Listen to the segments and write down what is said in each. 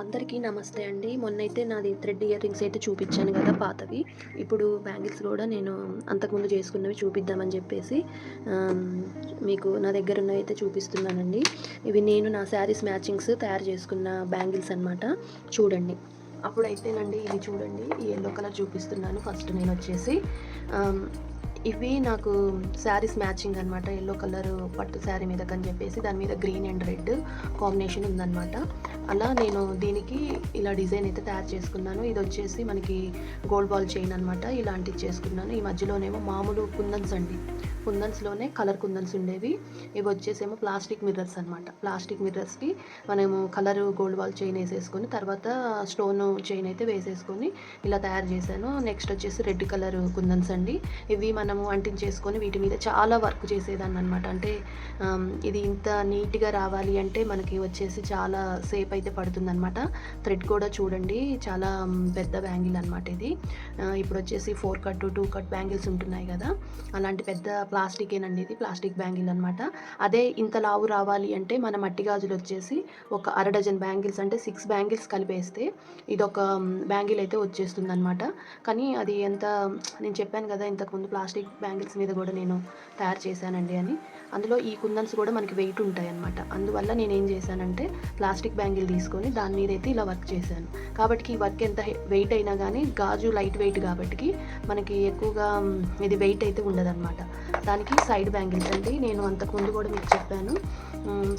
అందరికీ నమస్తే అండి. మొన్నైతే నాది థ్రెడ్ ఇయర్ రింగ్స్ అయితే చూపించాను కదా పాతవి. ఇప్పుడు బ్యాంగిల్స్ కూడా నేను అంతకుముందు చేసుకున్నవి చూపిద్దామని చెప్పేసి మీకు నా దగ్గర ఉన్నవి అయితే చూపిస్తున్నానండి. ఇవి నేను నా శారీస్ మ్యాచింగ్స్ తయారు చేసుకున్న బ్యాంగిల్స్ అనమాట చూడండి. అప్పుడైతేనండి ఇది చూడండి. ఈ ఎల్లో కలర్ చూపిస్తున్నాను ఫస్ట్ నేను వచ్చేసి. ఇవి నాకు శారీస్ మ్యాచింగ్ అనమాట ఎల్లో కలర్ పట్టు శారీ మీద కని చెప్పేసి దాని మీద గ్రీన్ అండ్ రెడ్ కాంబినేషన్ ఉందన్నమాట. అలా నేను దీనికి ఇలా డిజైన్ అయితే తయారు చేసుకున్నాను. ఇది వచ్చేసి మనకి గోల్డ్ బాల్ చైన్ అనమాట ఇలాంటివి చేసుకున్నాను. ఈ మధ్యలోనేమో మామూలు కుందన్స్ అండి. కుందన్స్లోనే కలర్ కుందన్స్ ఉండేవి. ఇవి వచ్చేసేమో ప్లాస్టిక్ మిర్రర్స్ అనమాట ప్లాస్టిక్ మిర్రర్స్కి మనము కలర్ గోల్డ్ బాల్ చైన్ వేసేసుకొని తర్వాత స్టోన్ చైన్ అయితే వేసేసుకొని ఇలా తయారు చేశాను. నెక్స్ట్ వచ్చేసి రెడ్ కలర్ కుందన్స్ అండి. ఇవి మనము అంటించేసుకొని వీటి మీద చాలా వర్క్ చేసేదాన్ని అనమాట అంటే ఇది ఇంత నీట్గా రావాలి అంటే మనకి వచ్చేసి చాలా సేప్ అయితే పడుతుందనమాట థ్రెడ్ కూడా చూడండి చాలా పెద్ద బ్యాంగిల్ అనమాట ఇది. ఇప్పుడు వచ్చేసి four cut two cut bangles ఉంటున్నాయి కదా. అలాంటి పెద్ద ప్లాస్టికేనండి ఇది ప్లాస్టిక్ బ్యాంగిల్ అనమాట అదే ఇంత లావు రావాలి అంటే మన మట్టి గాజులు వచ్చేసి ఒక అర డజన్ బ్యాంగిల్స్ అంటే సిక్స్ బ్యాంగిల్స్ కలిపేస్తే ఇది ఒక బ్యాంగిల్ అయితే వచ్చేస్తుంది అనమాట కానీ అది ఎంత నేను చెప్పాను కదా ఇంతకుముందు ప్లాస్టిక్ బ్యాంగిల్స్ మీద కూడా నేను తయారు చేశానండి అని. అందులో ఈ కుందన్స్ కూడా మనకి వెయిట్ ఉంటాయి అనమాట అందువల్ల నేను ఏం చేశానంటే ప్లాస్టిక్ బ్యాంగిల్ తీసుకొని దాని మీద అయితే ఇలా వర్క్ చేశాను. కాబట్టి ఈ వర్క్ ఎంత వెయిట్ అయినా కానీ గాజు లైట్ వెయిట్ కాబట్టి మనకి ఎక్కువగా ఇది వెయిట్ అయితే ఉండదన్నమాట. దానికి సైడ్ బ్యాంగిల్స్ అండి నేను అంతకుముందు కూడా మీకు చెప్పాను.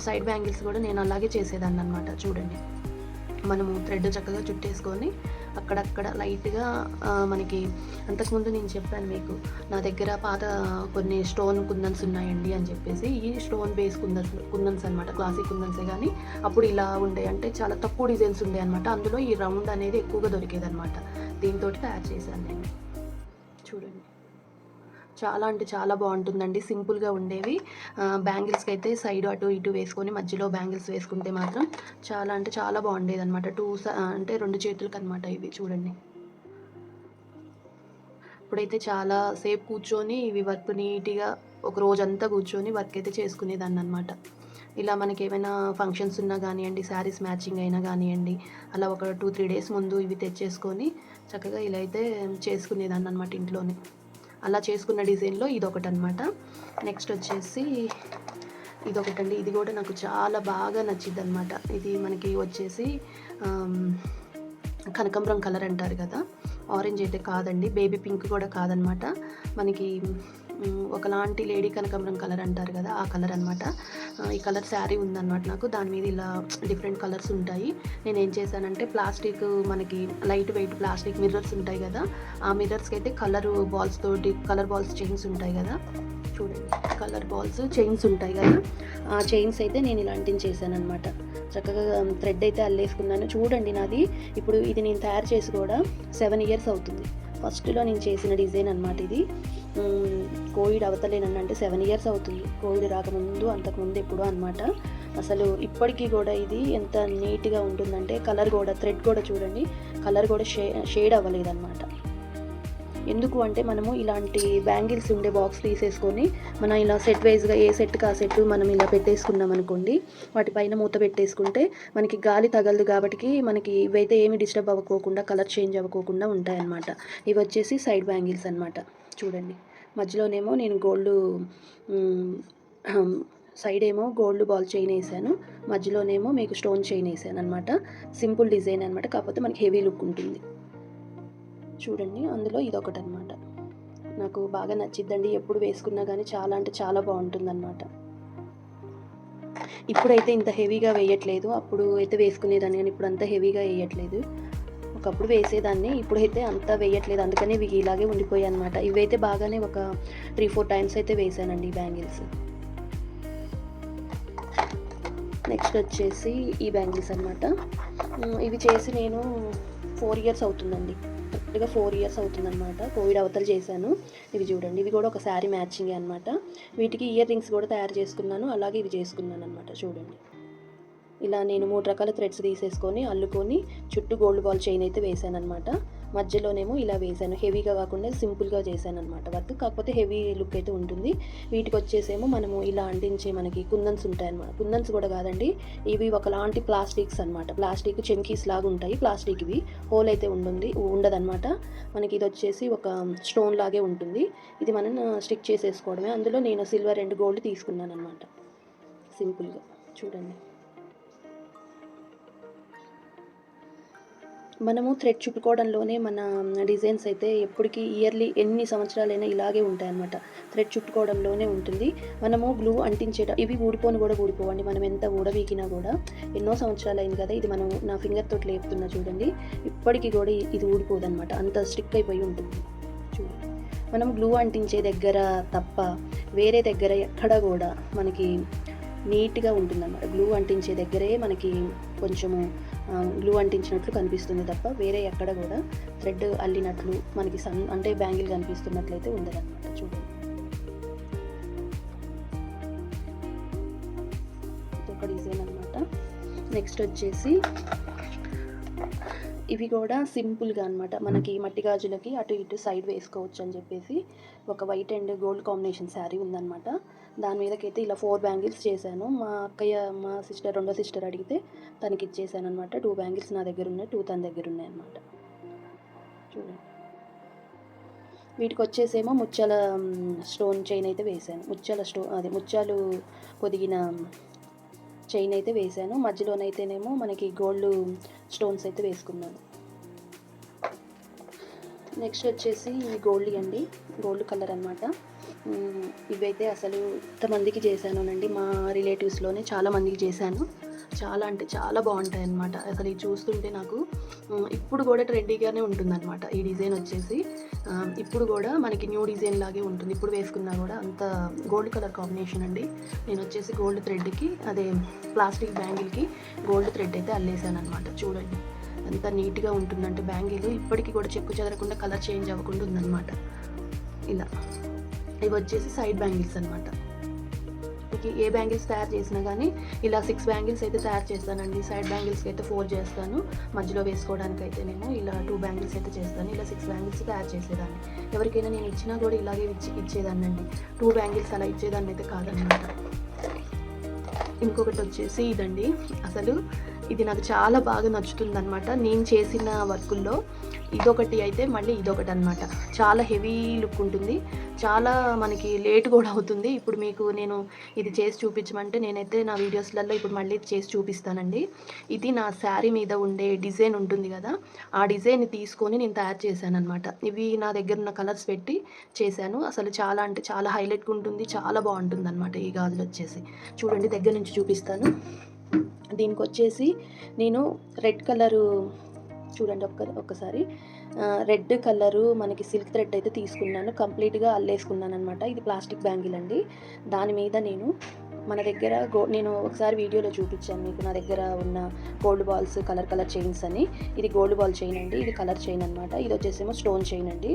సైడ్ బ్యాంగిల్స్ కూడా నేను అలాగే చేసేదాన్ని అనమాట చూడండి. మనము థ్రెడ్ చక్కగా చుట్టేసుకొని అక్కడక్కడ లైట్గా మనకి అంతకుముందు నేను చెప్పాను మీకు నా దగ్గర పాత కొన్ని స్టోన్ కుందన్స్ ఉన్నాయండి అని చెప్పేసి ఈ స్టోన్ బేస్ కుందన్స్ కుందన్స్ అనమాట క్లాసిక్ కుందన్సే కానీ అప్పుడు ఇలా ఉండే అంటే చాలా తక్కువ డిజైన్స్ ఉండే అనమాట అందులో ఈ రౌండ్ అనేది ఎక్కువగా దొరికేదనమాట దీంతో తయారు చేశాను నేను. చాలా అంటే చాలా బాగుంటుందండి సింపుల్గా ఉండేవి. బ్యాంగిల్స్కి అయితే సైడ్ అటు ఇటు వేసుకొని మధ్యలో బ్యాంగిల్స్ వేసుకుంటే మాత్రం చాలా అంటే చాలా బాగుండేది అనమాట టూ అంటే రెండు చేతులకు అనమాట ఇవి చూడండి. ఇప్పుడైతే చాలా సేపు కూర్చొని ఇవి వర్క్ నీట్గా ఒక రోజంతా కూర్చొని వర్క్ అయితే చేసుకునేదాన్ని అనమాట ఇలా మనకి ఏమైనా ఫంక్షన్స్ ఉన్నా కానివ్వండి శారీస్ మ్యాచింగ్ అయినా కానివ్వండి అలా ఒక టూ త్రీ డేస్ ముందు ఇవి తెచ్చేసుకొని చక్కగా ఇలా అయితే చేసుకునేదాన్ని అనమాట ఇంట్లోనే. అలా చేసుకున్న డిజైన్లో ఇది ఒకటి అనమాట నెక్స్ట్ వచ్చేసి ఇది ఒకటండి ఇది కూడా నాకు చాలా బాగా నచ్చింది అనమాట ఇది మనకి వచ్చేసి కనకాంబరం కలర్ అంటారు కదా. ఆరెంజ్ అయితే కాదండి. బేబీ పింక్ కూడా కాదనమాట మనకి ఒకలాంటి లేడీ కనకాంబరం కలర్ అంటారు కదా ఆ కలర్ అనమాట ఈ కలర్ శారీ ఉందన్నమాట నాకు. దాని మీద ఇలా డిఫరెంట్ కలర్స్ ఉంటాయి. నేను ఏం చేశానంటే ప్లాస్టిక్ మనకి లైట్ వెయిట్ ప్లాస్టిక్ మిర్రర్స్ ఉంటాయి కదా ఆ మిర్రర్స్కి అయితే కలర్ బాల్స్ తోటి కలర్ బాల్స్ చైన్స్ ఉంటాయి కదా. చూడండి కలర్ బాల్స్ చైన్స్ ఉంటాయి కదా. ఆ చైన్స్ అయితే నేను ఇలాంటివి అంటించేసాను అనమాట చక్కగా థ్రెడ్ అయితే అల్లేసుకున్నాను. చూడండి నాది. ఇప్పుడు ఇది నేను తయారు చేసి కూడా సెవెన్ ఇయర్స్ అవుతుంది. ఫస్ట్లో నేను చేసిన డిజైన్ అనమాట ఇది. కోవిడ్ అవతలేనని అంటే సెవెన్ ఇయర్స్ అవుతుంది. కోవిడ్ రాకముందు అంతకుముందు ఎప్పుడో అనమాట అసలు ఇప్పటికీ కూడా ఇది ఎంత నీట్గా ఉంటుందంటే కలర్ కూడా థ్రెడ్ కూడా చూడండి కలర్ కూడా షే షేడ్ అవ్వలేదన్నమాట. ఎందుకు అంటే మనము ఇలాంటి బ్యాంగిల్స్ ఉండే బాక్స్ తీసేసుకొని మనం ఇలా సెట్ వైజ్గా ఏ సెట్కి ఆ సెట్ మనం ఇలా పెట్టేసుకున్నాం అనుకోండి వాటిపైన మూత పెట్టేసుకుంటే మనకి గాలి తగలదు కాబట్టి మనకి ఇవైతే ఏమి డిస్టర్బ్ అవ్వకోకుండా కలర్ చేంజ్ అవ్వకోకుండా ఉంటాయన్నమాట. ఇవి వచ్చేసి సైడ్ బ్యాంగిల్స్ అనమాట చూడండి. మధ్యలోనేమో నేను గోల్డ్ సైడ్ ఏమో గోల్డ్ బాల్ చైన్ వేసాను. మధ్యలోనేమో మీకు స్టోన్ చైన్ వేసాను అనమాట సింపుల్ డిజైన్ అనమాట కాకపోతే మనకి హెవీ లుక్ ఉంటుంది. చూడండి. అందులో ఇదొకటి అనమాట నాకు బాగా నచ్చిద్దండి. ఎప్పుడు వేసుకున్నా కానీ చాలా అంటే చాలా బాగుంటుందన్నమాట ఇప్పుడైతే ఇంత హెవీగా వేయట్లేదు. అప్పుడు అయితే వేసుకునేదాన్ని కానీ ఇప్పుడు అంత హెవీగా వేయట్లేదు. ఒకప్పుడు వేసేదాన్ని. ఇప్పుడైతే అంత వేయట్లేదు. అందుకని ఇవి ఇలాగే ఉండిపోయాయి అనమాట ఇవైతే బాగానే ఒక త్రీ ఫోర్ టైమ్స్ అయితే వేసానండి ఈ బ్యాంగిల్స్. నెక్స్ట్ వచ్చేసి ఈ బ్యాంగిల్స్ అనమాట. ఇవి చేసి నేను ఫోర్ ఇయర్స్ అవుతుందండి. కరెక్ట్గా ఫోర్ ఇయర్స్ అవుతుందన్నమాట. కోవిడ్ అవతల చేశాను. ఇవి చూడండి. ఇవి కూడా ఒక శారీ మ్యాచింగ్ అనమాట వీటికి ఇయర్ రింగ్స్ కూడా తయారు చేసుకున్నాను. అలాగే ఇవి చేసుకున్నాను అనమాట చూడండి. ఇలా నేను మూడు రకాల థ్రెడ్స్ తీసేసుకొని అల్లుకొని చుట్టూ గోల్డ్ బాల్ చైన్ అయితే వేసాను అనమాట మధ్యలోనేమో ఇలా వేసాను హెవీగా కాకుండా సింపుల్గా చేశాను అనమాట వర్క్. కాకపోతే హెవీ లుక్ అయితే ఉంటుంది. వీటికి వచ్చేసేమో మనము ఇలా అంటించే మనకి కుందన్స్ ఉంటాయన్నమాట. కుందన్స్ కూడా కాదండి ఇవి ఒకలాంటి ప్లాస్టిక్స్ అనమాట ప్లాస్టిక్ చెంకీస్ లాగా ఉంటాయి ప్లాస్టిక్ ఇవి హోల్ అయితే ఉంటుంది ఉండదన్నమాట. మనకి ఇది వచ్చేసి ఒక స్టోన్ లాగే ఉంటుంది. ఇది మనం స్టిక్ చేసేసుకోవడమే. అందులో నేను సిల్వర్ అండ్ గోల్డ్ తీసుకున్నాను అనమాట సింపుల్గా. చూడండి. మనము థ్రెడ్ చుట్టుకోవడంలోనే మన డిజైన్స్ అయితే ఎప్పటికీ ఇయర్లీ ఎన్ని సంవత్సరాలైనా ఇలాగే ఉంటాయన్నమాట. థ్రెడ్ చుట్టుకోవడంలోనే ఉంటుంది. మనము గ్లూ అంటించేట ఇవి ఊడిపోను కూడా ఊడిపోవండి. మనం ఎంత ఊడవీకినా కూడా ఎన్నో సంవత్సరాలు అయింది కదా ఇది మనం నా ఫింగర్ తోటి లేపుతున్నా చూడండి. ఇప్పటికీ కూడా ఇది ఊడిపోదు అనమాట అంత స్టిక్ అయిపోయి ఉంటుంది. చూడండి. మనం గ్లూ అంటించే దగ్గర తప్ప వేరే దగ్గర ఎక్కడ కూడా మనకి నీట్గా ఉంటుందన్నమాట. గ్లూ అంటించే దగ్గరే మనకి కొంచెము గ్లూ అంటించినట్లు కనిపిస్తుంది తప్ప వేరే ఎక్కడ కూడా థ్రెడ్ అల్లినట్లు మనకి సన్ అంటే బ్యాంగిల్ కనిపిస్తున్నట్లయితే ఉండదన్నమాట. చూడండి ఒక డిజైన్ అనమాట నెక్స్ట్ వచ్చేసి ఇవి కూడా సింపుల్గా అనమాట మనకి మట్టి గాజులకి అటు ఇటు సైడ్ వేసుకోవచ్చు అని చెప్పేసి ఒక white and gold combination sari ఉందన్నమాట. దాని మీదకైతే ఇలా ఫోర్ బ్యాంగిల్స్ చేశాను. మా అక్కయ్య మా సిస్టర్ రెండో సిస్టర్ అడిగితే తనకి ఇచ్చేసాను అనమాట టూ బ్యాంగిల్స్ నా దగ్గర ఉన్నాయి టూ తన దగ్గర ఉన్నాయి అనమాట చూడండి. వీటికి వచ్చేసేమో ముత్యాల స్టోన్ చైన్ అయితే వేసాను ముత్యాల స్టో అదే ముత్యాలు పొదిగిన చైన్ అయితే వేసాను మధ్యలోనైతేనేమో మనకి గోల్డ్ స్టోన్స్ అయితే వేసుకున్నాను. నెక్స్ట్ వచ్చేసి ఈ గోల్డ్ అండి. గోల్డ్ కలర్ అనమాట ఇవైతే అసలు ఇంతమందికి చేశానునండి మా రిలేటివ్స్లోనే చాలామందికి చేశాను. చాలా అంటే చాలా బాగుంటాయి అనమాట అసలు ఇది చూస్తుంటే నాకు ఇప్పుడు కూడా ట్రెండీగానే ఉంటుందన్నమాట ఈ డిజైన్ వచ్చేసి. ఇప్పుడు కూడా మనకి న్యూ డిజైన్ లాగే ఉంటుంది. ఇప్పుడు వేసుకున్నా కూడా అంత గోల్డ్ కలర్ కాంబినేషన్ అండి. నేను వచ్చేసి గోల్డ్ థ్రెడ్కి అదే ప్లాస్టిక్ బ్యాంగిల్కి గోల్డ్ థ్రెడ్ అయితే అల్లేసాను అనమాట చూడండి. ఎంత నీట్గా ఉంటుందంటే బ్యాంగిల్ ఇప్పటికీ కూడా చెక్కు చెదరకుండా కలర్ చేంజ్ అవ్వకుండా ఉందన్నమాట. ఇలా. ఇవి వచ్చేసి సైడ్ బ్యాంగిల్స్ అనమాట మీకు ఏ బ్యాంగిల్స్ తయారు చేసినా కానీ ఇలా సిక్స్ బ్యాంగిల్స్ అయితే తయారు చేస్తానండి. సైడ్ బ్యాంగిల్స్కి అయితే ఫోర్ చేస్తాను. మధ్యలో వేసుకోవడానికి అయితే నేను ఇలా టూ బ్యాంగిల్స్ అయితే చేస్తాను. ఇలా సిక్స్ బ్యాంగిల్స్ తయారు చేసేదాన్ని. ఎవరికైనా నేను ఇచ్చినా కూడా ఇలాగే ఇచ్చి ఇచ్చేదాన్ని అండి టూ బ్యాంగిల్స్ అలా ఇచ్చేదాన్ని అయితే కాదనమాట ఇంకొకటి వచ్చేసి ఇదండి. అసలు ఇది నాకు చాలా బాగా నచ్చుతుంది అనమాట నేను చేసిన వర్కుల్లో ఇదొకటి అయితే మళ్ళీ ఇదొకటి అనమాట చాలా హెవీ లుక్ ఉంటుంది. చాలా మనకి లేట్ కూడా అవుతుంది. ఇప్పుడు మీకు నేను ఇది చేసి చూపించమంటే నేనైతే నా వీడియోస్లలో ఇప్పుడు మళ్ళీ చేసి చూపిస్తానండి. ఇది నా శారీ మీద ఉండే డిజైన్ ఉంటుంది కదా ఆ డిజైన్ తీసుకొని నేను తయారు చేశాను అనమాట ఇవి నా దగ్గర ఉన్న కలర్స్ పెట్టి చేశాను. అసలు చాలా అంటే చాలా హైలైట్గా ఉంటుంది. చాలా బాగుంటుంది అనమాట ఈ గాజులు వచ్చేసి. చూడండి దగ్గర నుంచి చూపిస్తాను. దీనికి వచ్చేసి నేను రెడ్ కలరు చూడండి ఒక్క ఒక్కసారి. రెడ్ కలరు మనకి సిల్క్ థ్రెడ్ అయితే తీసుకున్నాను. కంప్లీట్గా అల్లేసుకున్నాను అనమాట ఇది ప్లాస్టిక్ బ్యాంగిల్ అండి. దాని మీద నేను మన దగ్గర గో నేను ఒకసారి వీడియోలో చూపించాను మీకు నా దగ్గర ఉన్న gold balls colour colour chains అని. ఇది గోల్డ్ బాల్ చైన్ అండి. ఇది కలర్ చైన్ అనమాట ఇది వచ్చేసేమో స్టోన్ చైన్ అండి.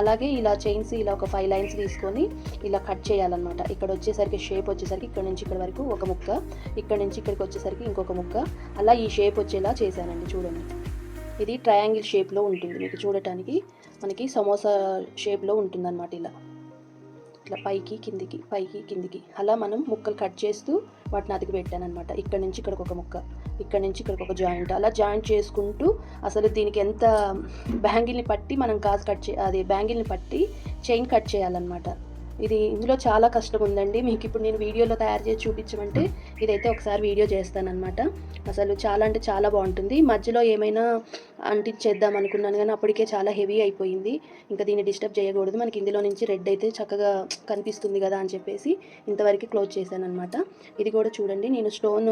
అలాగే ఇలా చైన్స్ ఇలా ఒక ఫైవ్ లైన్స్ తీసుకొని ఇలా కట్ చేయాలన్నమాట. ఇక్కడ వచ్చేసరికి షేప్ వచ్చేసరికి ఇక్కడ నుంచి ఇక్కడ వరకు ఒక ముక్క ఇక్కడ నుంచి ఇక్కడికి వచ్చేసరికి ఇంకొక ముక్క. అలా ఈ షేప్ వచ్చేలా చేశానండి చూడండి. ఇది ట్రయాంగిల్ షేప్లో ఉంటుంది. మీకు చూడటానికి మనకి సమోసా షేప్లో ఉంటుందన్నమాట ఇలా. ఇట్లా పైకి కిందికి పైకి కిందికి. అలా మనం ముక్కలు కట్ చేస్తూ వాటిని అతికి పెట్టాను అనమాట ఇక్కడ నుంచి ఇక్కడికి ఒక ముక్క ఇక్కడ నుంచి ఇక్కడికి ఒక జాయింట్. అలా జాయింట్ చేసుకుంటూ అసలు దీనికి ఎంత బ్యాంగిల్ని పట్టి మనం కాజు కట్ చే అది బ్యాంగిల్ని పట్టి చైన్ కట్ చేయాలన్నమాట. ఇది ఇందులో చాలా కష్టం ఉందండి. మీకు ఇప్పుడు నేను వీడియోలో తయారు చేసి చూపించమంటే ఇదైతే ఒకసారి వీడియో చేస్తానమాట అసలు చాలా అంటే చాలా బాగుంటుంది. మధ్యలో ఏమైనా అంటించేద్దాం అనుకున్నాను కానీ అప్పటికే చాలా హెవీ అయిపోయింది. ఇంకా దీన్ని డిస్టర్బ్ చేయకూడదు. మనకి ఇందులో నుంచి రెడ్ అయితే చక్కగా కనిపిస్తుంది కదా అని చెప్పేసి ఇంతవరకు క్లోజ్ చేశాను అనమాట ఇది కూడా చూడండి. నేను స్టోన్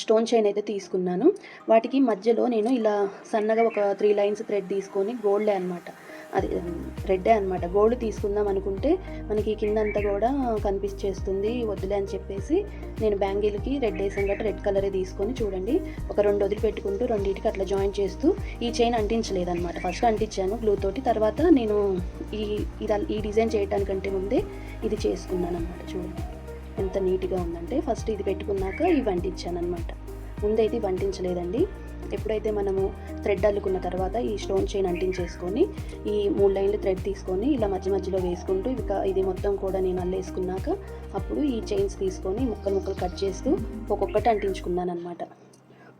స్టోన్ చైన్ అయితే తీసుకున్నాను. వాటికి మధ్యలో నేను ఇలా సన్నగా ఒక త్రీ లైన్స్ థ్రెడ్ తీసుకొని గోల్డే అనమాట అది రెడ్డే అనమాట గోల్డ్ తీసుకుందాం అనుకుంటే మనకి కిందంతా కూడా కనిపించేస్తుంది. వద్దులే అని చెప్పేసి నేను బ్యాంగిల్కి రెడ్ వేసాను కాబట్టి రెడ్ కలరే తీసుకొని చూడండి. ఒక రెండు వదిలి పెట్టుకుంటూ రెండింటికి అట్లా జాయిన్ చేస్తూ ఈ చైన్ అంటించలేదన్నమాట. ఫస్ట్ అంటించాను గ్లూ తోటి తర్వాత నేను ఈ ఇది ఈ డిజైన్ చేయడానికంటే ముందే ఇది చేసుకున్నాను అనమాట చూడండి ఎంత నీట్గా ఉందంటే ఫస్ట్ ఇది పెట్టుకున్నాక ఇవి వంటించాను అనమాట ముందైతే వంటించలేదండి ఎప్పుడైతే మనము థ్రెడ్ అల్లుకున్న తర్వాత ఈ స్టోన్ చైన్ అంటించేసుకొని ఈ మూడు లైన్లు థ్రెడ్ తీసుకొని ఇలా మధ్య మధ్యలో వేసుకుంటూ ఇక ఇది మొత్తం కూడా నేను అల్లేసుకున్నాక అప్పుడు ఈ చైన్స్ తీసుకొని ముక్కలు ముక్కలు కట్ చేస్తూ ఒక్కొక్కటి అంటించుకున్నాను అనమాట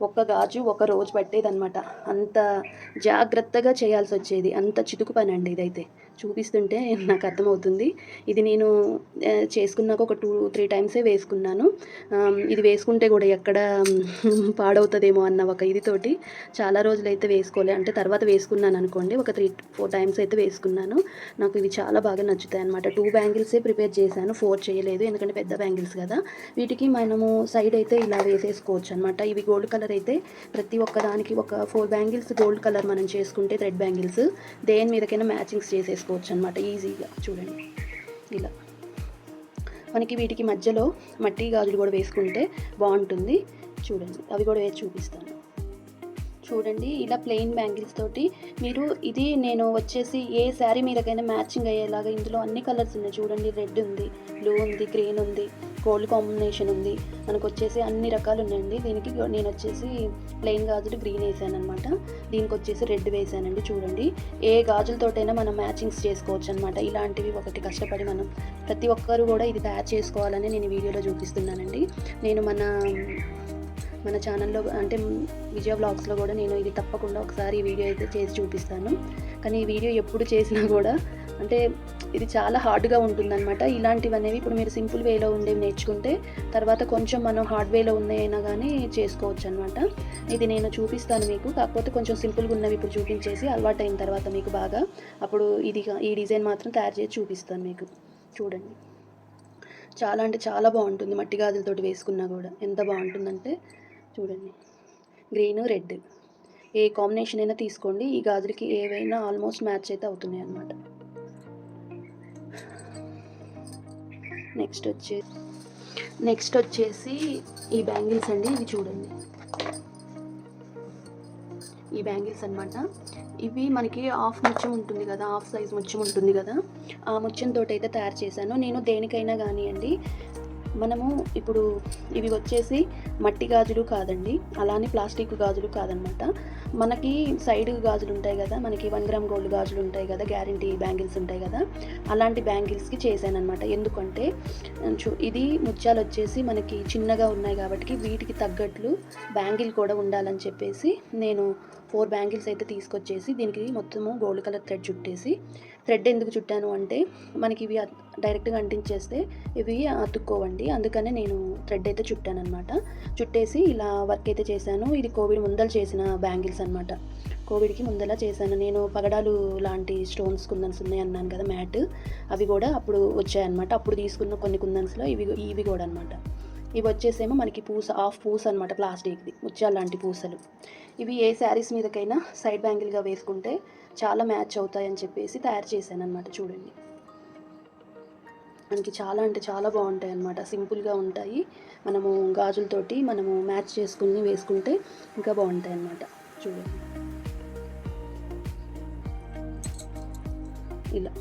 ఒక్క గాజు ఒక రోజు పట్టేదన్నమాట. అంత జాగ్రత్తగా చేయాల్సి వచ్చేది. అంత చితుకు పని అండి ఇదైతే. చూపిస్తుంటే నాకు అర్థమవుతుంది. ఇది నేను చేసుకున్నాక ఒక టూ త్రీ టైమ్సే వేసుకున్నాను. ఇది వేసుకుంటే కూడా ఎక్కడ పాడవుతుందేమో అన్న ఒక ఇదితోటి చాలా రోజులైతే వేసుకోలే. అంటే తర్వాత వేసుకున్నాను అనుకోండి. ఒక త్రీ ఫోర్ టైమ్స్ అయితే వేసుకున్నాను. నాకు ఇవి చాలా బాగా నచ్చుతాయి అనమాట టూ బ్యాంగిల్సే ప్రిపేర్ చేశాను. ఫోర్ చేయలేదు. ఎందుకంటే పెద్ద బ్యాంగిల్స్ కదా. వీటికి మనము సైడ్ అయితే ఇలా వేసేసుకోవచ్చు అనమాట ఇవి గోల్డ్ కలర్ అయితే ప్రతి ఒక్క దానికి ఒక ఫోర్ బ్యాంగిల్స్ గోల్డ్ కలర్ మనం చేసుకుంటే థ్రెడ్ బ్యాంగిల్స్ దేని మీదకైనా మ్యాచింగ్స్ చేసేసుకోవచ్చు. అనమాట ఈజీగా చూడండి. ఇలా. మనకి వీటికి మధ్యలో మట్టి గాజులు కూడా వేసుకుంటే బాగుంటుంది. చూడండి అవి కూడా వేసి చూపిస్తాను. చూడండి ఇలా ప్లెయిన్ బ్యాంగిల్స్ తోటి. మీరు ఇది నేను వచ్చేసి ఏ శారీ మీరకైనా మ్యాచింగ్ అయ్యేలాగా ఇందులో అన్ని కలర్స్ ఉన్నాయి. చూడండి రెడ్ ఉంది బ్లూ ఉంది గ్రీన్ ఉంది గోల్డ్ కాంబినేషన్ ఉంది. మనకు వచ్చేసి అన్ని రకాలు ఉన్నాయండి. దీనికి నేను వచ్చేసి ప్లెయిన్ గాజులు గ్రీన్ వేసాను అనమాట దీనికి వచ్చేసి రెడ్ వేసానండి చూడండి. ఏ గాజులతోటైనా మనం మ్యాచింగ్స్ చేసుకోవచ్చు అనమాట ఇలాంటివి ఒకటి కష్టపడి మనం ప్రతి ఒక్కరు కూడా ఇది తయారు చేసుకోవాలని నేను వీడియోలో చూపిస్తున్నానండి. నేను మన మన ఛానల్లో అంటే విజయ బ్లాగ్స్లో కూడా నేను ఇది తప్పకుండా ఒకసారి ఈ వీడియో అయితే చేసి చూపిస్తాను. కానీ ఈ వీడియో ఎప్పుడు చేసినా కూడా అంటే ఇది చాలా హార్డ్గా ఉంటుందన్నమాట. ఇలాంటివి అనేవి ఇప్పుడు మీరు సింపుల్ వేలో ఉండేవి నేర్చుకుంటే తర్వాత కొంచెం మనం హార్డ్ వేలో ఉన్నాయైనా కానీ చేసుకోవచ్చు అనమాట ఇది నేను చూపిస్తాను మీకు. కాకపోతే కొంచెం సింపుల్గా ఉన్నవి ఇప్పుడు చూపించేసి అలవాటు అయిన తర్వాత మీకు బాగా అప్పుడు ఇది ఈ డిజైన్ మాత్రం తయారు చేసి చూపిస్తాను మీకు. చూడండి. చాలా అంటే చాలా బాగుంటుంది. మట్టి గాజులతోటి వేసుకున్నా కూడా ఎంత బాగుంటుందంటే చూడండి. గ్రీన్ రెడ్ ఏ కాంబినేషన్ అయినా తీసుకోండి. ఈ గాజులకి ఏవైనా ఆల్మోస్ట్ మ్యాచ్ అయితే అవుతున్నాయి అన్నమాట. నెక్స్ట్ వచ్చేసి నెక్స్ట్ వచ్చేసి ఈ బ్యాంగిల్స్ అండి. ఇవి చూడండి. ఈ బ్యాంగిల్స్ అనమాట ఇవి మనకి హాఫ్ ముత్యం ఉంటుంది కదా హాఫ్ సైజ్ ముత్యం ఉంటుంది కదా ఆ ముత్యంతో అయితే తయారు చేశాను. నేను దేనికైనా కానివ్వండి మనము ఇప్పుడు ఇవి వచ్చేసి మట్టి గాజులు కాదండి. అలానే ప్లాస్టిక్ గాజులు కాదనమాట మనకి సైడ్ గాజులు ఉంటాయి కదా మనకి వన్ గ్రామ్ గోల్డ్ గాజులు ఉంటాయి కదా గ్యారంటీ బ్యాంగిల్స్ ఉంటాయి కదా అలాంటి బ్యాంగిల్స్కి చేశానమాట ఎందుకంటే ఇది ముత్యాలు వచ్చేసి మనకి చిన్నగా ఉన్నాయి కాబట్టి వీటికి తగ్గట్లు బ్యాంగిల్ కూడా ఉండాలని చెప్పేసి నేను ఫోర్ బ్యాంగిల్స్ అయితే తీసుకొచ్చేసి దీనికి మొత్తము గోల్డ్ కలర్ థ్రెడ్ చుట్టేసి థ్రెడ్ ఎందుకు చుట్టాను అంటే మనకి ఇవి డైరెక్ట్గా అంటించేస్తే ఇవి అతుక్కోవండి. అందుకనే నేను థ్రెడ్ అయితే చుట్టాను అనమాట చుట్టేసి ఇలా వర్క్ అయితే చేశాను. ఇది కోవిడ్ ముందల చేసిన బ్యాంగిల్స్ అనమాట కోవిడ్కి ముందలా చేశాను. నేను పగడాలు లాంటి స్టోన్స్ కుందన్స్ ఉన్నాయి అన్నాను కదా మ్యాట్. అవి కూడా అప్పుడు వచ్చాయన్నమాట. అప్పుడు తీసుకున్న కొన్ని కుందన్స్లో ఇవి ఇవి కూడా అనమాట ఇవి వచ్చేసేమో మనకి పూస హాఫ్ పూస అనమాట ప్లాస్టిక్ది ముత్యాల లాంటి పూసలు. ఇవి ఏ శారీస్ మీదకైనా సైడ్ బ్యాంగిల్గా వేసుకుంటే చాలా మ్యాచ్ అవుతాయని చెప్పేసి తయారు చేశాను అనమాట చూడండి. మనకి చాలా అంటే చాలా బాగుంటాయి అన్నమాట. సింపుల్గా ఉంటాయి. మనము గాజులతోటి మనము మ్యాచ్ చేసుకుని వేసుకుంటే ఇంకా బాగుంటాయి అన్నమాట. చూడండి. ఇలా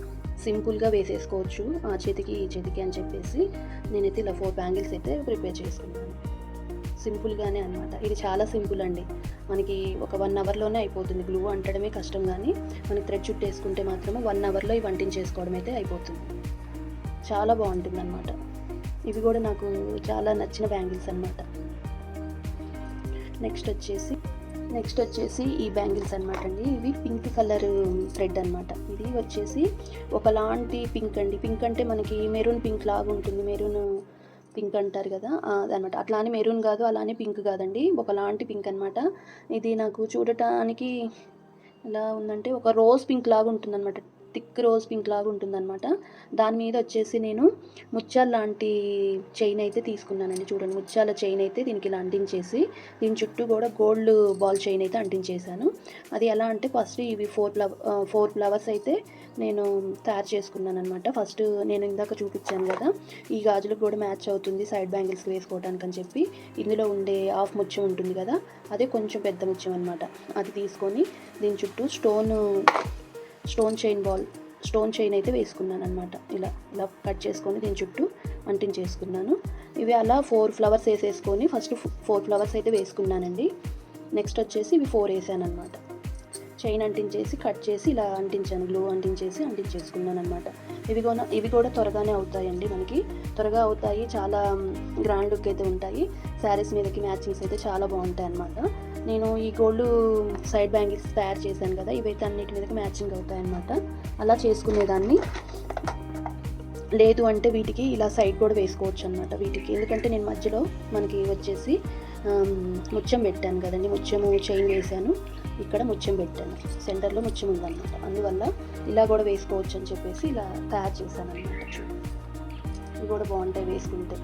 సింపుల్గా వేసేసుకోవచ్చు. ఆ చేతికి ఈ చేతికి అని చెప్పేసి నేనైతే ఇలా ఫోర్ బ్యాంగిల్స్ అయితే ప్రిపేర్ చేసుకున్నాను. సింపుల్గానే అనమాట ఇది చాలా సింపుల్ అండి. మనకి ఒక వన్ అవర్లోనే అయిపోతుంది. గ్లూ అంటడమే కష్టం కానీ మనకి థ్రెడ్ చుట్టేసుకుంటే మాత్రమే వన్ అవర్లో ఇవి అంటించేసుకోవడం అయితే అయిపోతుంది. చాలా బాగుంటుంది అనమాట ఇవి కూడా నాకు చాలా నచ్చిన బ్యాంగిల్స్ అనమాట నెక్స్ట్ వచ్చేసి నెక్స్ట్ వచ్చేసి ఈ బ్యాంగిల్స్ అనమాట అండి. ఇవి పింక్ కలర్ థ్రెడ్ అనమాట ఇది వచ్చేసి ఒకలాంటి పింక్ అండి. పింక్ అంటే మనకి మెరూన్ పింక్ లాగా ఉంటుంది. మెరూన్ పింక్ అంటారు కదా అదనమాట అట్లా అని మెరూన్ కాదు అలానే పింక్ కాదండి. ఒకలాంటి పింక్ అనమాట ఇది నాకు చూడటానికి ఎలా ఉందంటే ఒక రోజ్ పింక్ లాగా ఉంటుందన్నమాట. థిక్ రోజ్ పింక్ లాగా ఉంటుందన్నమాట. దాని మీద వచ్చేసి నేను ముత్యాలు లాంటి చైన్ అయితే తీసుకున్నానండి. చూడండి ముత్యాల చైన్ అయితే దీనికి ఇలా అంటించేసి దీని చుట్టూ కూడా గోల్డ్ బాల్ చైన్ అయితే అంటించేసాను అది ఎలా అంటే ఫస్ట్ ఇవి ఫోర్ ఫ్లవ ఫోర్ ఫ్లవర్స్ అయితే నేను తయారు చేసుకున్నాను అనమాట ఫస్ట్ నేను ఇందాక చూపించాను కదా ఈ గాజులకు కూడా మ్యాచ్ అవుతుంది సైడ్ బ్యాంగిల్స్ వేసుకోవడానికి అని చెప్పి. ఇందులో ఉండే హాఫ్ ముత్యం ఉంటుంది కదా అదే కొంచెం పెద్ద ముత్యం అనమాట అది తీసుకొని దీని చుట్టూ stone stone chain ball stone chain అయితే వేసుకున్నాను అనమాట ఇలా ఇలా కట్ చేసుకొని దీని చుట్టూ అంటించేసుకున్నాను ఇవి అలా ఫోర్ ఫ్లవర్స్ వేసేసుకొని ఫస్ట్ ఫోర్ ఫ్లవర్స్ అయితే వేసుకున్నానండి. నెక్స్ట్ వచ్చేసి ఇవి ఫోర్ వేసాను అనమాట చైన్ అంటించేసి కట్ చేసి ఇలా అంటించాను గ్లూ అంటించేసి అంటించేసుకున్నాను అనమాట ఇవి కూడా ఇవి కూడా త్వరగానే అవుతాయండి మనకి. త్వరగా అవుతాయి చాలా గ్రాండ్ లుక్ అయితే ఉంటాయి. శారీస్ మీదకి మ్యాచింగ్స్ అయితే చాలా బాగుంటాయి అనమాట నేను ఈ గోల్డ్ సైడ్ బ్యాంగిల్స్ తయారు చేశాను కదా ఇవైతే అన్నిటి మీదకి మ్యాచింగ్ అవుతాయి అనమాట అలా చేసుకునేదాన్ని. లేదు అంటే వీటికి ఇలా సైడ్ కూడా వేసుకోవచ్చు అనమాట వీటికి. ఎందుకంటే నేను మధ్యలో మనకి వచ్చేసి ముచ్చం ముత్యం పెట్టాను కదండి. ముత్యము చైన్ వేసాను. ఇక్కడ ముత్యం పెట్టాను. సెంటర్లో ముత్యం ఉందన్నమాట. అందువల్ల ఇలా కూడా వేసుకోవచ్చు అని చెప్పేసి ఇలా తయారు చేశాను అనమాట ఇవి కూడా బాగుంటాయి వేసుకుంటే.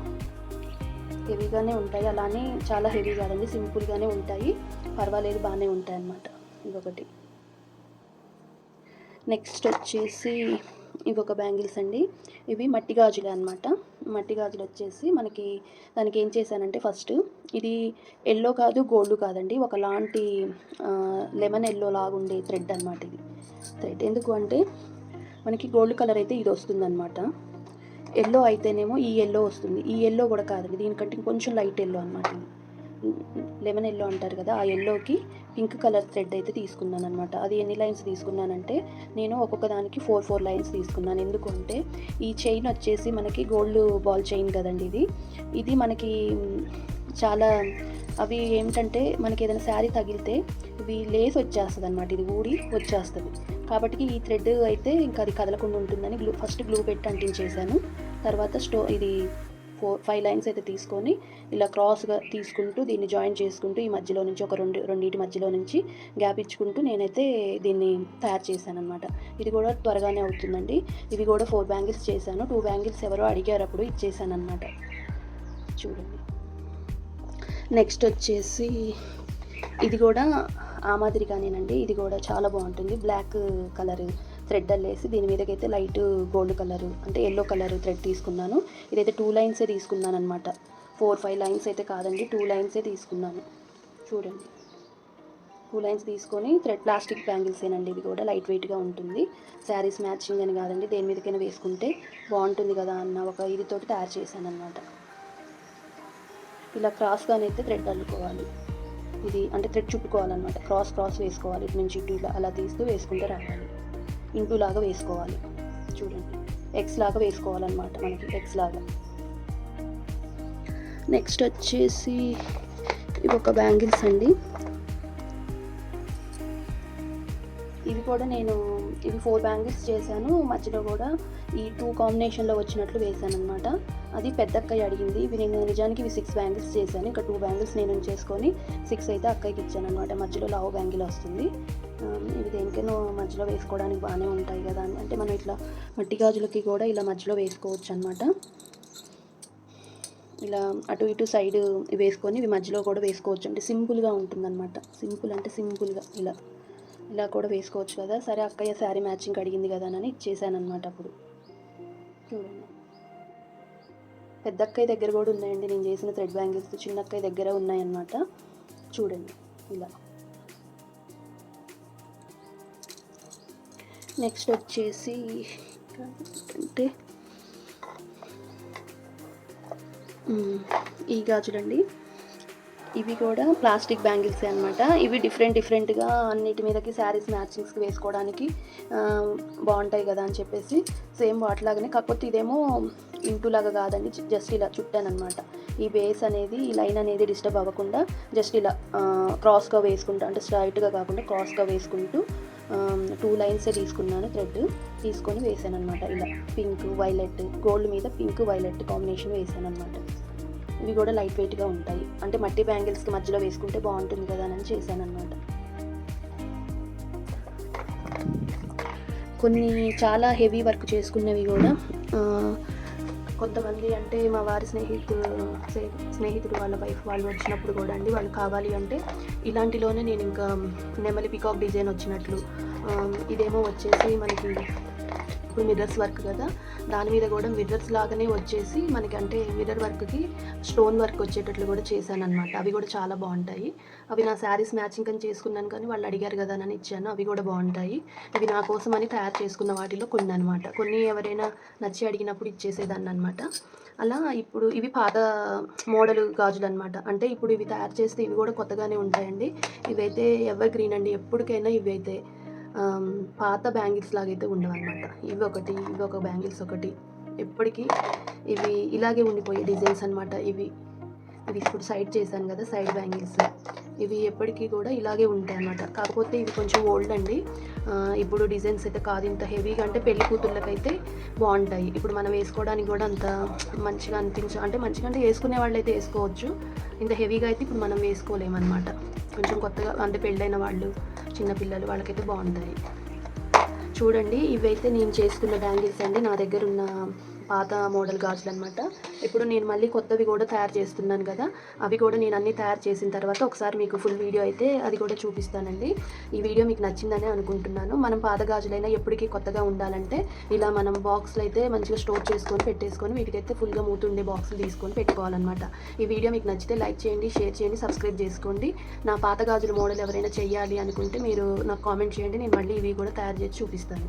హెవీగానే ఉంటాయి. అలానే చాలా హెవీ కాదండి. సింపుల్గానే ఉంటాయి. పర్వాలేదు బాగానే ఉంటాయి అన్నమాట. ఇదొకటి. నెక్స్ట్ వచ్చేసి ఇవి ఒక బ్యాంగిల్స్ అండి. ఇవి మట్టి గాజులే అనమాట మట్టి గాజులు వచ్చేసి మనకి దానికి ఏం చేశానంటే ఫస్ట్ ఇది ఎల్లో కాదు గోల్డ్ కాదండి. ఒకలాంటి లెమన్ ఎల్లో లాగా ఉండే థ్రెడ్ అనమాట ఇది. థ్రెడ్ ఎందుకు అంటే మనకి గోల్డ్ కలర్ అయితే ఇది వస్తుందన్నమాట. ఎల్లో అయితేనేమో ఈ ఎల్లో వస్తుంది. ఈ ఎల్లో కూడా కాదండి దీనికంటే కొంచెం లైట్ ఎల్లో అనమాట లెమన్ ఎల్లో అంటారు కదా ఆ ఎల్లోకి పింక్ కలర్ థ్రెడ్ అయితే తీసుకున్నాను అనమాట అది ఎన్ని లైన్స్ తీసుకున్నానంటే నేను ఒక్కొక్క దానికి ఫోర్ ఫోర్ లైన్స్ తీసుకున్నాను. ఎందుకంటే ఈ చైన్ వచ్చేసి మనకి గోల్డ్ బాల్ చైన్ కదండి ఇది. ఇది మనకి చాలా అవి ఏమిటంటే మనకి ఏదైనా శారీ తగిలితే ఇవి లేస్ వచ్చేస్తుంది అనమాట ఇది ఊడి వచ్చేస్తుంది. కాబట్టి ఈ థ్రెడ్ అయితే ఇంకా అది కదలకుండా ఉంటుందని గ్లూ ఫస్ట్ గ్లూ పెట్టి అంటించేసాను తర్వాత స్టో ఇది ఫోర్ ఫైవ్ లైన్స్ అయితే తీసుకొని ఇలా క్రాస్గా తీసుకుంటూ దీన్ని జాయిన్ చేసుకుంటూ ఈ మధ్యలో నుంచి ఒక రెండు రెండింటి మధ్యలో నుంచి గ్యాప్ ఇచ్చుకుంటూ నేనైతే దీన్ని తయారు చేశాను అనమాట ఇది కూడా త్వరగానే అవుతుందండి. ఇవి కూడా ఫోర్ బ్యాంగిల్స్ చేశాను. టూ బ్యాంగిల్స్ ఎవరో అడిగారు అప్పుడు ఇచ్చేసాను అనమాట చూడండి. నెక్స్ట్ వచ్చేసి ఇది కూడా ఆ మాదిరిగానేనండి. ఇది కూడా చాలా బాగుంటుంది. బ్లాక్ కలర్ థ్రెడ్ అల్లేసి దీని మీదకైతే లైట్ గోల్డ్ కలర్ అంటే ఎల్లో కలర్ థ్రెడ్ తీసుకున్నాను. ఇదైతే టూ లైన్సే తీసుకున్నాను అనమాట ఫోర్ ఫైవ్ లైన్స్ అయితే కాదండి టూ లైన్సే తీసుకున్నాను. చూడండి. టూ లైన్స్ తీసుకొని థ్రెడ్ ప్లాస్టిక్ బ్యాంగిల్సేనండి ఇది కూడా లైట్ వెయిట్గా ఉంటుంది. శారీస్ మ్యాచింగ్ అని కాదండి దేని మీదకైనా వేసుకుంటే బాగుంటుంది కదా అన్న ఒక ఇదితోటి తయారు చేశాను అనమాట ఇలా క్రాస్గానైతే థ్రెడ్ అల్లుకోవాలి. ఇది అంటే థ్రెడ్ చుట్టుకోవాలన్నమాట. క్రాస్ క్రాస్ వేసుకోవాలి. ఇటు నుంచి ఇటు ఇలా అలా తీస్తూ వేసుకుంటే రావాలి. ఇంటూ లాగా వేసుకోవాలి. చూడండి. ఎక్స్ లాగా వేసుకోవాలన్నమాట మనకి ఎక్స్ లాగా. నెక్స్ట్ వచ్చేసి ఇవి ఒక బ్యాంగిల్స్ అండి. ఇవి కూడా నేను ఇవి ఫోర్ బ్యాంగిల్స్ చేశాను. మధ్యలో కూడా ఈ టూ కాంబినేషన్లో వచ్చినట్లు వేశాను అనమాట అది పెద్ద అక్కయ్య అడిగింది. ఇవి నేను నిజానికి ఇవి సిక్స్ బ్యాంగిల్స్ చేశాను. ఇంకా టూ బ్యాంగిల్స్ నేను చేసుకొని సిక్స్ అయితే అక్కయ్యకి ఇచ్చాను అనమాట మధ్యలో లావు బ్యాంగిల్ వస్తుంది. ఇవి దేనికైనా మధ్యలో వేసుకోవడానికి బాగానే ఉంటాయి కదా అని. అంటే మనం ఇట్లా మట్టి గాజులకి కూడా ఇలా మధ్యలో వేసుకోవచ్చు అనమాట ఇలా అటు ఇటు సైడ్ వేసుకొని ఇవి మధ్యలో కూడా వేసుకోవచ్చు. అంటే సింపుల్గా ఉంటుందన్నమాట. సింపుల్ అంటే సింపుల్గా ఇలా ఇలా కూడా వేసుకోవచ్చు కదా. సరే అక్కయ్య శారీ మ్యాచింగ్ అడిగింది కదా అని ఇచ్చేసాను అనమాట అప్పుడు. చూడండి. పెద్ద అక్కయ్య దగ్గర కూడా ఉన్నాయండి. నేను చేసిన థ్రెడ్ బ్యాంగిల్స్ చిన్న అక్కయ్య దగ్గర ఉన్నాయన్నమాట. చూడండి. ఇలా. నెక్స్ట్ వచ్చేసి అంటే ఈ గాజులండి. ఇవి కూడా ప్లాస్టిక్ బ్యాంగిల్సే అనమాట ఇవి డిఫరెంట్ డిఫరెంట్గా అన్నిటి మీదకి శారీస్ మ్యాచింగ్స్కి వేసుకోవడానికి బాగుంటాయి కదా అని చెప్పేసి సేమ్ వాటిలాగానే. కాకపోతే ఇదేమో ఇంటూ లాగా కాదండి జస్ట్ ఇలా చుట్టాను అనమాట ఈ బేస్ అనేది ఈ లైన్ అనేది డిస్టర్బ్ అవ్వకుండా జస్ట్ ఇలా క్రాస్గా వేసుకుంటూ అంటే స్ట్రైట్గా కాకుండా క్రాస్గా వేసుకుంటూ టూ లైన్సే తీసుకున్నాను థ్రెడ్ తీసుకొని వేసాను అనమాట ఇలా పింక్ వైలెట్ గోల్డ్ మీద పింక్ వైలెట్ కాంబినేషన్ వేసాను అనమాట ఇవి కూడా లైట్ వెయిట్గా ఉంటాయి. అంటే మట్టి బ్యాంగిల్స్కి మధ్యలో వేసుకుంటే బాగుంటుంది కదా అని చేశాను అనమాట కొన్ని చాలా హెవీ వర్క్ చేసుకున్నవి కూడా కొంతమంది అంటే మా వారి స్నేహితుడు స్నేహితుడు వాళ్ళ వైఫ్ వాళ్ళు వచ్చినప్పుడు కూడా అండి వాళ్ళు కావాలి అంటే ఇలాంటిలోనే నేను ఇంకా నెమలి పికాక్ డిజైన్ వచ్చినట్లు ఇదేమో వచ్చేసి మనకి ఇప్పుడు మిర్రర్స్ వర్క్ కదా. దాని మీద కూడా మిర్రర్స్ లాగానే వచ్చేసి మనకి అంటే మిర్రర్ వర్క్కి స్టోన్ వర్క్ వచ్చేటట్లు కూడా చేశాను అనమాట అవి కూడా చాలా బాగుంటాయి. అవి నా శారీస్ మ్యాచింగ్ అని చేసుకున్నాను కానీ వాళ్ళు అడిగారు కదా అని ఇచ్చాను. అవి కూడా బాగుంటాయి. ఇవి నా కోసం అని తయారు చేసుకున్న వాటిలో కొన్ని అనమాట కొన్ని ఎవరైనా నచ్చి అడిగినప్పుడు ఇచ్చేసేదాన్ని అనమాట అలా ఇప్పుడు ఇవి పాత మోడల్ గాజులు అనమాట అంటే ఇప్పుడు ఇవి తయారు చేస్తే ఇవి కూడా కొత్తగానే ఉంటాయండి. ఇవైతే ఎవర్ గ్రీన్ అండి. ఎప్పటికైనా ఇవైతే. పాత బ్యాంగిల్స్ లాగైతే ఉండవన్నమాట. ఇవి ఒకటి ఇవి ఒక బ్యాంగిల్స్ ఒకటి. ఎప్పటికీ ఇవి ఇలాగే ఉండిపోయే డిజైన్స్ అనమాట ఇవి. ఇవి ఇప్పుడు సైడ్ చేశాను కదా సైడ్ బ్యాంగిల్స్. ఇవి ఎప్పటికీ కూడా ఇలాగే ఉంటాయి అన్నమాట. కాకపోతే ఇవి కొంచెం ఓల్డ్ అండి. ఇప్పుడు డిజైన్స్ అయితే కాదు ఇంత హెవీగా అంటే పెళ్ళి కూతుళ్ళకైతే బాగుంటాయి. ఇప్పుడు మనం వేసుకోవడానికి కూడా అంత మంచిగా అనిపించ అంటే మంచిగా అంటే వేసుకునే వాళ్ళు అయితే వేసుకోవచ్చు. ఇంత హెవీగా అయితే ఇప్పుడు మనం వేసుకోలేమన్నమాట. కొంచెం కొత్తగా అంటే పెళ్ళైన వాళ్ళు చిన్నపిల్లలు వాళ్ళకైతే బాగుంటాయి. చూడండి ఇవైతే నేను చేసుకున్న బ్యాంగిల్స్ అండి. నా దగ్గర ఉన్న పాత మోడల్ గాజులు అనమాట ఇప్పుడు నేను మళ్ళీ కొత్తవి కూడా తయారు చేస్తున్నాను కదా. అవి కూడా నేను అన్నీ తయారు చేసిన తర్వాత ఒకసారి మీకు ఫుల్ వీడియో అయితే అది కూడా చూపిస్తానండి. ఈ వీడియో మీకు నచ్చిందనే అనుకుంటున్నాను. మనం పాత గాజులైనా ఎప్పటికీ కొత్తగా ఉండాలంటే ఇలా మనం బాక్స్లు అయితే మంచిగా స్టోర్ చేసుకొని పెట్టేసుకొని వీటికైతే ఫుల్గా మూతుండే బాక్సులు తీసుకొని పెట్టుకోవాలన్నమాట. ఈ వీడియో మీకు నచ్చితే లైక్ చేయండి షేర్ చేయండి సబ్స్క్రైబ్ చేసుకోండి. నా పాత గాజుల మోడల్ ఎవరైనా చేయాలి అనుకుంటే మీరు నాకు కామెంట్ చేయండి. నేను మళ్ళీ ఇవి కూడా తయారు చేసి చూపిస్తాను.